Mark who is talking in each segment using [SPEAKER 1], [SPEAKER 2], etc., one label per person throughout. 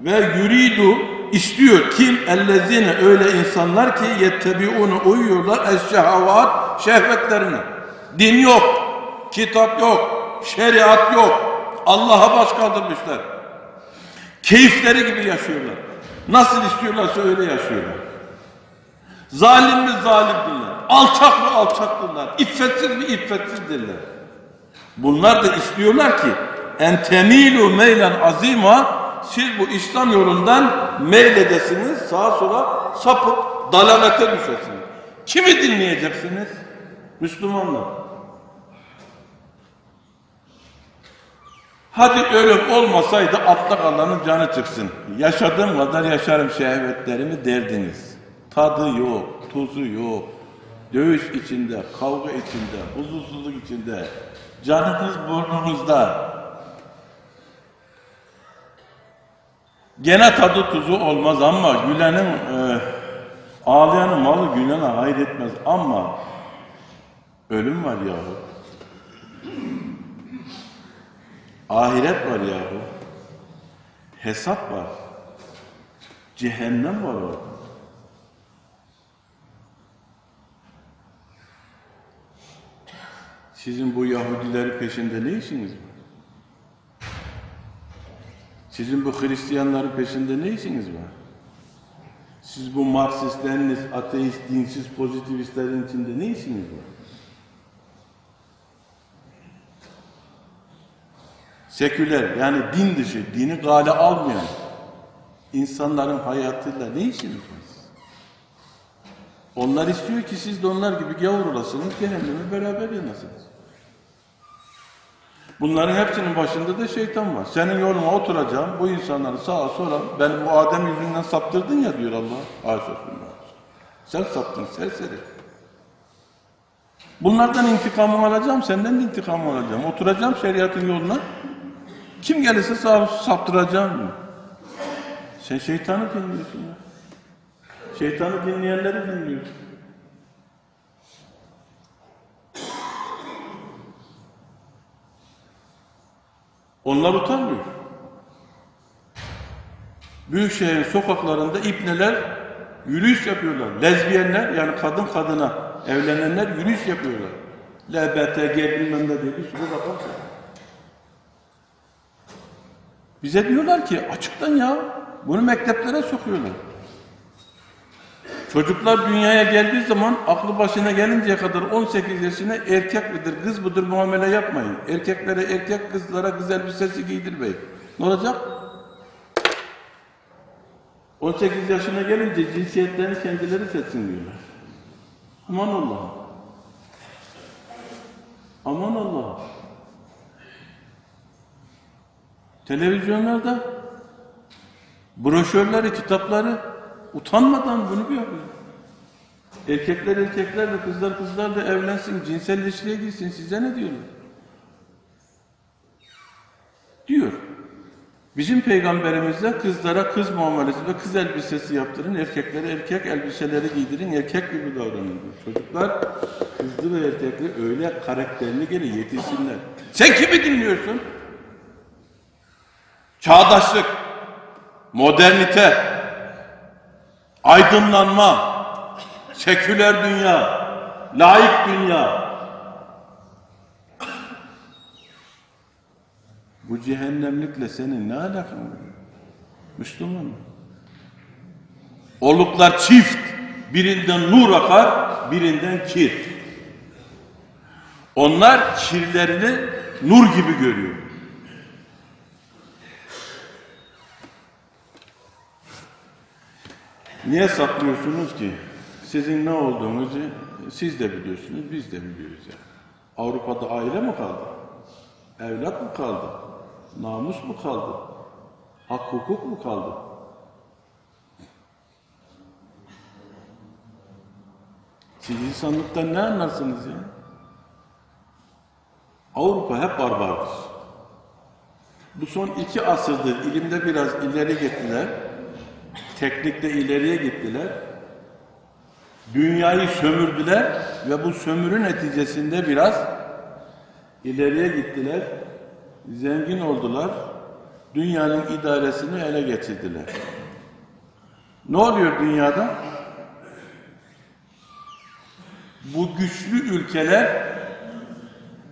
[SPEAKER 1] Ve yuridu istiyor kim ellezine öyle insanlar ki yettebiunu uyuyorlar eşşehavat şehvetlerine. Din yok, kitap yok, şeriat yok. Allah'a baş kaldırmışlar. Keyifleri gibi yaşıyorlar. Nasıl istiyorlarsa öyle yaşıyorlar. Zalim mi zalimdirler. Alçak mı alçaktırlar. İffetsiz mi iffetsizdirler. Bunlar da istiyorlar ki en temilu meylen azima siz bu İslam yolundan meyledesiniz sağa sola sapıp dalalete düşesiniz. Kimi dinleyeceksiniz? Müslümanlar. Hadi ölüm olmasaydı altta kalanın canı çıksın. Yaşadığım kadar yaşarım şehvetlerimi derdiniz. Tadı yok, tuzu yok. Dövüş içinde, kavga içinde, huzursuzluk içinde. Canınız burnunuzda. Gene tadı tuzu olmaz ama gülenin, e, ağlayanın malı gülene hayretmez ama ölüm var yahu. Ahiret var yahu. Hesap var. Cehennem var orada. Sizin bu Yahudileri peşinde ne işiniz var? Sizin bu Hristiyanların peşinde ne işiniz var? Siz bu Marksistleriniz, ateist, dinsiz, pozitivistlerin içinde ne işiniz var? Seküler yani din dışı, dini gale almayan insanların hayatıyla ne işiniz var? Onlar istiyor ki siz de onlar gibi gavur olasınız, cehennemi beraber yanasınız. Bunların hepsinin başında da şeytan var. Senin yoluna oturacağım, bu insanları sağa sola, ben bu Adem yüzünden saptırdın ya diyor Allah. Haşa Sen saptın serseri. Bunlardan intikamımı alacağım, senden de intikamımı alacağım. Oturacağım şeriatın yoluna. Kim gelirse sağ saptıracağım. Sen şeytanı dinliyorsun ya. Şeytanı dinleyenleri dinliyorsun. Onlar utanmıyor. Büyükşehir'in sokaklarında ipneler yürüyüş yapıyorlar. Lezbiyenler yani kadın kadına evlenenler yürüyüş yapıyorlar. LBTG bilmem ne diye bir sürü rakam. Bize diyorlar ki açıktan ya bunu mekteplere sokuyorlar. Çocuklar dünyaya geldiği zaman aklı başına gelinceye kadar 18 yaşına erkek midir, kız mıdır muamele yapmayın. Erkeklere erkek, kızlara kız elbisesi giydirmeyin. Ne olacak? 18 yaşına gelince cinsiyetlerini kendileri seçsin diyorlar. Aman Allah'ım. Aman Allah'ım. Televizyonlarda broşürleri, kitapları utanmadan bunu yapıyor. Erkekler erkeklerle, kızlar kızlarla evlensin, cinsel ilişkiye girsin. Size ne diyorlar? Diyor. Bizim peygamberimizde kızlara kız muamelesi ve kız elbisesi yaptırın, erkeklere erkek elbiseleri giydirin, erkek gibi davranın. Çocuklar kızlı ve erkekli öyle karakterini geri yetişsinler. Sen kimi dinliyorsun? Çağdaşlık, modernite, aydınlanma, seküler dünya, laik dünya. Bu cehennemlikle senin ne alakan var? Müslüman? Oluklar çift. Birinden nur akar, birinden kir. Onlar kirlerini nur gibi görüyor. Niye saklıyorsunuz ki? Sizin ne olduğunuzu siz de biliyorsunuz, biz de biliyoruz yani. Avrupa'da aile mi kaldı? Evlat mı kaldı? Namus mu kaldı? Hak hukuk mu kaldı? Siz insanlıktan ne anlarsınız ya? Avrupa hep barbardır. Bu son iki asırdır ilimde biraz ileri gittiler. Teknikte ileriye gittiler. Dünyayı sömürdüler ve bu sömürü neticesinde biraz ileriye gittiler. Zengin oldular. dünyanın idaresini ele geçirdiler. Ne oluyor dünyada? Bu güçlü ülkeler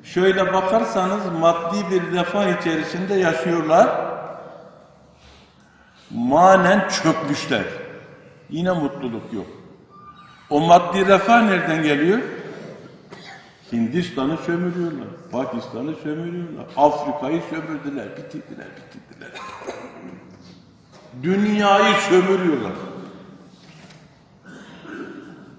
[SPEAKER 1] şöyle bakarsanız maddi bir refah içerisinde yaşıyorlar. Manen çökmüşler. Yine mutluluk yok. O maddi refah nereden geliyor? Hindistan'ı sömürüyorlar, Pakistan'ı sömürüyorlar, Afrika'yı sömürdüler, bitirdiler, bitirdiler. Dünyayı sömürüyorlar.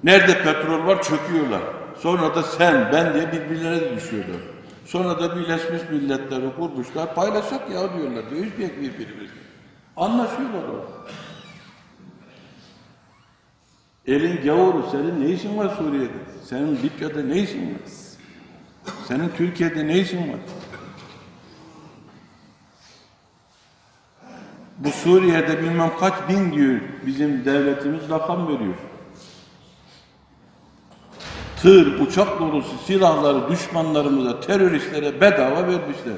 [SPEAKER 1] Nerede petrol var çöküyorlar. Sonra da sen, ben diye birbirlerine düşüyorlar. Sonra da Birleşmiş Milletler'i kurmuşlar, paylaşak ya diyorlar, üzmeyek birbirimizi. Anlaşıyorlar orada. Elin gavuru, senin ne işin var Suriye'de? Senin Libya'da ne işin var? Senin Türkiye'de ne işin var? Bu Suriye'de bilmem kaç bin diyor bizim devletimiz rakam veriyor. Tır, uçak dolusu silahları düşmanlarımıza, teröristlere bedava vermişler.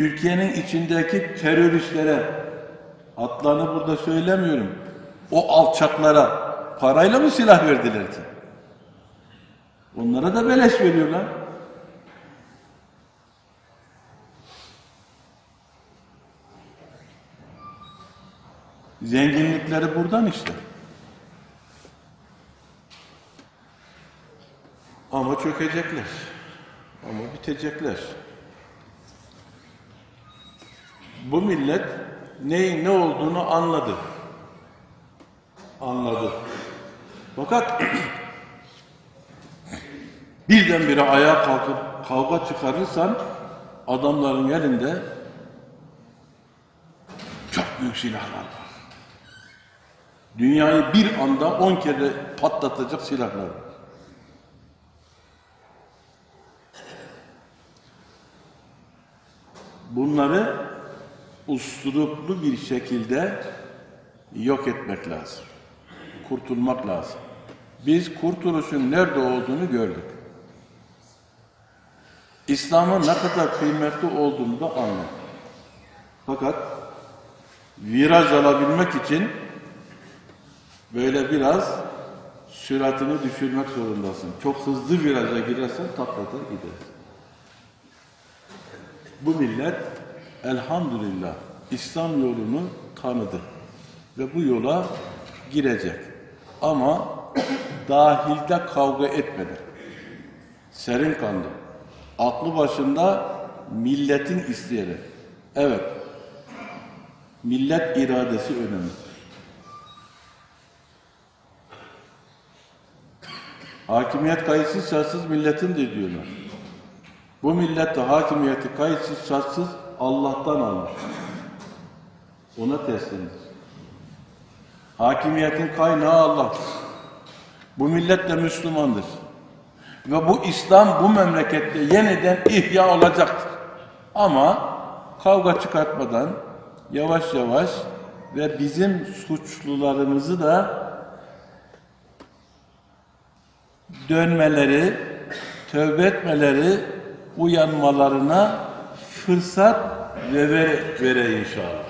[SPEAKER 1] Türkiye'nin içindeki teröristlere adlarını burada söylemiyorum. O alçaklara parayla mı silah verdiler ki? Onlara da beleş veriyorlar. Zenginlikleri buradan işte. Ama çökecekler. Ama bitecekler. Bu millet neyin ne olduğunu anladı. Anladı. Fakat birdenbire ayağa kalkıp kavga çıkarırsan adamların elinde çok büyük silahlar var. Dünyayı bir anda on kere patlatacak silahlar var. Bunları usturuplu bir şekilde yok etmek lazım. Kurtulmak lazım. Biz kurtuluşun nerede olduğunu gördük. İslam'ın ne kadar kıymetli olduğunu da anladık. Fakat viraj alabilmek için böyle biraz süratini düşürmek zorundasın. Çok hızlı viraja girersen taklatır gidersin. Bu millet elhamdülillah İslam yolunu tanıdı ve bu yola girecek. Ama dahilde kavga etmedi. Serin kandı. Aklı başında milletin isteyerek. Evet. Millet iradesi önemli. Hakimiyet kayıtsız şartsız milletin de diyorlar. Bu millet de hakimiyeti kayıtsız şartsız Allah'tan almış. Ona teslimdir. Hakimiyetin kaynağı Allah'tır. Bu millet de Müslümandır. Ve bu İslam bu memlekette yeniden ihya olacaktır. Ama kavga çıkartmadan yavaş yavaş ve bizim suçlularımızı da dönmeleri, tövbe etmeleri, uyanmalarına fırsat ve vere, vere inşallah.